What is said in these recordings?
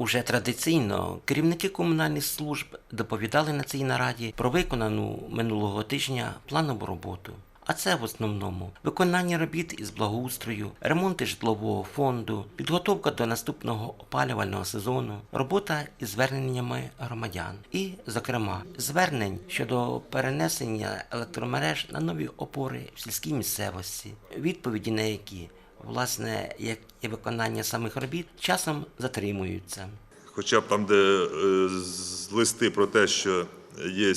Уже традиційно керівники комунальних служб доповідали на цій нараді про виконану минулого тижня планову роботу. А це в основному виконання робіт із благоустрою, ремонти житлового фонду, підготовка до наступного опалювального сезону, робота із зверненнями громадян і, зокрема, звернень щодо перенесення електромереж на нові опори в сільській місцевості, відповіді на які, власне, як і виконання самих робіт, часом затримуються. Хоча б там, де е, з- листи про те, що є,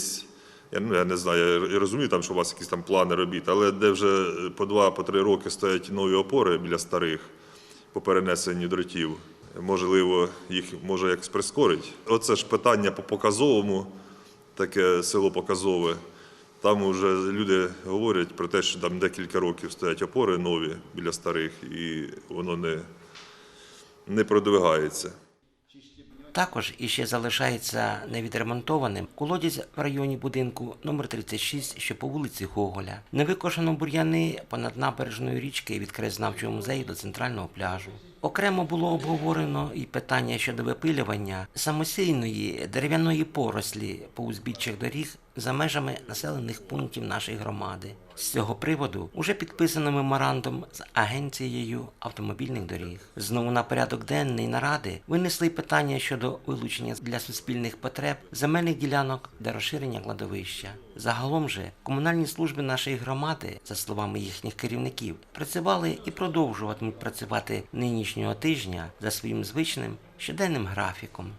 я, ну, я не знаю, я розумію, там, що у вас якісь там плани робіт, але де вже по два, по три роки стоять нові опори біля старих по перенесенню дротів, можливо, їх може якось прискорить. Оце ж питання по показовому, таке село показове. Там вже люди говорять про те, що там декілька років стоять опори нові біля старих, і воно не, не продвигається. Також іще залишається невідремонтованим колодязь в районі будинку номер 36, що по вулиці Гоголя. Не викошено бур'яни понад набережною річки від краєзнавчого музею до центрального пляжу. Окремо було обговорено і питання щодо випилювання самосійної дерев'яної порослі по узбіччях доріг за межами населених пунктів нашої громади. З цього приводу уже підписано меморандум з агенцією автомобільних доріг. Знову на порядок денний наради винесли питання щодо вилучення для суспільних потреб земельних ділянок для розширення кладовища. Загалом же комунальні служби нашої громади, за словами їхніх керівників, працювали і продовжуватимуть працювати нинішнього тижня за своїм звичним щоденним графіком.